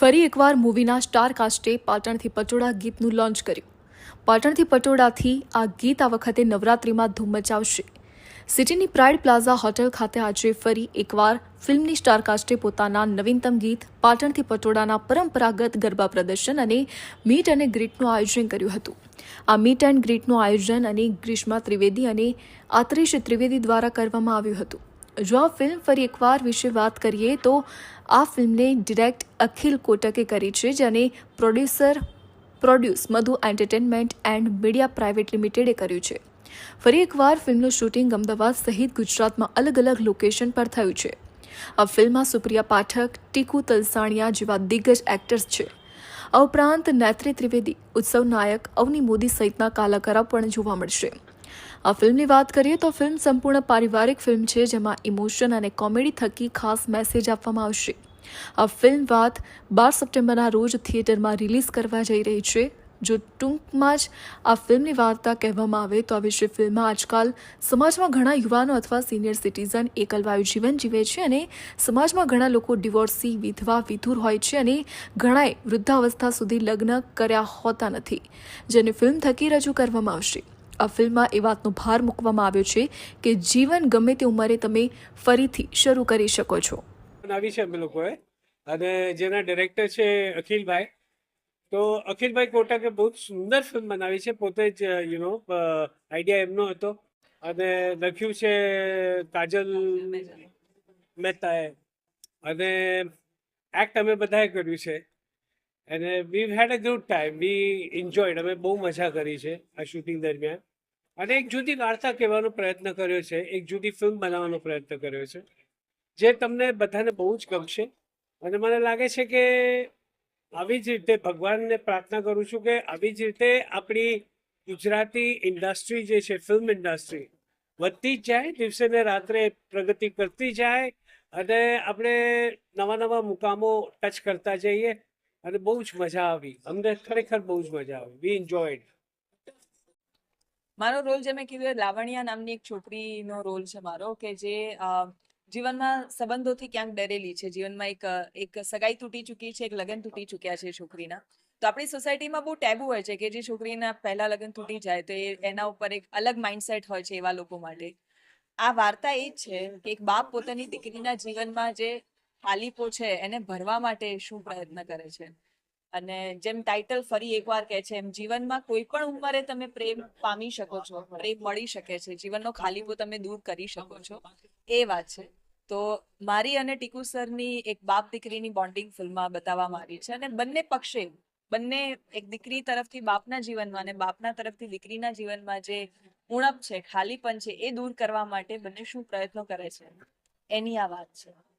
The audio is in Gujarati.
ફરી એકવાર મૂવીના સ્ટાર કાસ્ટે પાટણથી પટોળા ગીતનું લોન્ચ કર્યું. પાટણથી પટોળાથી આ ગીત આ વખતે નવરાત્રિમાં ધૂમ મચાવશે. સિટીની પ્રાઇડ પ્લાઝા હોટેલ ખાતે આજે ફરી એકવાર ફિલ્મની સ્ટાર કાસ્ટે પોતાના નવીનતમ ગીત, પાટણથી પટોળાના પરંપરાગત ગરબા પ્રદર્શન અને મીટ અને ગ્રીટનું આયોજન કર્યું હતું. આ મીટ એન્ડ ગ્રીટનું આયોજન અને ગ્રીષ્મા ત્રિવેદી અને આત્રેશ ત્રિવેદી દ્વારા કરવામાં આવ્યું હતું. જો આ ફિલ્મ ફરી એકવાર વિશે વાત કરીએ તો આ ફિલ્મને ડિરેક્ટ અખિલ કોટકે કરી છે, જેને producer produce Madhu entertainment and media private લિમિટેડે કર્યું છે. ફરી એકવાર ફિલ્મનું શૂટિંગ અમદાવાદ સહિત ગુજરાતમાં અલગ અલગ લોકેશન પર થયું છે. આ ફિલ્મમાં સુપ્રિયા પાઠક, ટીકુ તલસાણિયા જેવા દિગ્ગજ એક્ટર્સ છે. આ ઉપરાંત નેત્રી ત્રિવેદી, ઉત્સવ નાયક, અવની મોદી સહિતના કલાકારો પણ જોવા મળશે. આ ફિલ્મની વાત કરીએ તો ફિલ્મ સંપૂર્ણ પારિવારિક ફિલ્મ છે, જેમાં ઇમોશન અને કોમેડી થકી ખાસ મેસેજ આપવામાં આવશે. આ ફિલ્મ વાત બાર સપ્ટેમ્બરના રોજ થિયેટરમાં રિલીઝ કરવા જઈ રહી છે. જો ટૂંકમાં જ આ ફિલ્મની વાર્તા કહેવામાં આવે તો આ વિશે ફિલ્મમાં આજકાલ સમાજમાં ઘણા યુવાનો અથવા સિનિયર સિટીઝન એકલવાયુ જીવન જીવે છે અને સમાજમાં ઘણા લોકો ડિવોર્સી વિધવા, વિધુર હોય છે અને ઘણાએ વૃદ્ધાવસ્થા સુધી લગ્ન કર્યા હોતા નથી, જેને ફિલ્મ થકી રજૂ કરવામાં આવશે. આ ફિલ્મમાં એ વાતનો ભાર મૂકવામાં આવ્યો છે કે જીવન ગમે તે ઉંમરે તમે ફરીથી શરૂ કરી શકો છો. બનાવી છે અમે લોકોએ. અને જેના ડિરેક્ટર છે અખિલભાઈ. તો અખિલભાઈ કોટકે બહુ સુંદર ફિલ્મ બનાવી છે. પોતે જ યુ નો આઈડિયા એમનો હતો. અને લખ્યું છે કાજલ મહેતાએ. અને એક્ટ અમે બધાએ કર્યું છે. અને we had a good time we enjoyed અમે બહુ મજા કરી છે આ શૂટિંગ દરમિયાન. અને એક જુદી વાર્તા કહેવાનો પ્રયત્ન કર્યો છે, એક જુદી ફિલ્મ બનાવવાનો પ્રયત્ન કર્યો છે, જે તમને બધાને બહુ જ ગમશે. અને મને લાગે છે કે આવી જ રીતે ભગવાનને પ્રાર્થના કરું છું કે આવી જ રીતે આપણી ગુજરાતી ઇન્ડસ્ટ્રી જે છે ફિલ્મ ઇન્ડસ્ટ્રી, વધતી જ જાય, દિવસે ને રાત્રે પ્રગતિ કરતી જાય, અને આપણે નવા નવા મુકામો ટચ કરતા જઈએ, અને બહુ જ મજા આવી. અમને ખરેખર બહુ જ મજા આવી. વી એન્જોયડ મારો રોલ જે મેં કીધું એ નામની એક છોકરીનો રોલ છે મારો, કે જે જીવનમાં સંબંધોથી ક્યાંક ડરેલી છે. જીવનમાં એક એક સગાઈ તૂટી ચૂકી છે, એક લગ્ન તૂટી ચૂક્યા છે છોકરીના. તો આપણી સોસાયટીમાં બહુ ટેબુ હોય છે કે જે છોકરીના પહેલા લગ્ન તૂટી જાય તો એ એના ઉપર એક અલગ માઇન્ડસેટ હોય છે એવા લોકો માટે. આ વાર્તા એ જ છે કે એક બાપ પોતાની દીકરીના જીવનમાં જે ખાલીપો છે એને ભરવા માટે શું પ્રયત્ન કરે છે. અને જેમ ટાઇટલ ફરી એકવાર કહે છે, એમ જીવનમાં કોઈ પણ ઉંમરે તમે પ્રેમ પામી શકો છો, પ્રેમ મળી શકે છે. જીવનનો ખાલીપો તમે દૂર કરી શકો છો. એ વાત છે. તો મારી અને ટીકુ સરની એક બાપ દીકરીની બોન્ડિંગ ફિલ્મમાં બતાવવામાં આવી છે અને બંને પક્ષે, બંને એક દીકરી તરફથી બાપના જીવનમાં અને બાપના તરફથી દીકરીના જીવનમાં જે ઉણપ છે, ખાલીપન છે, એ દૂર કરવા માટે બંને શું પ્રયત્નો કરે છે? એની આ વાત છે.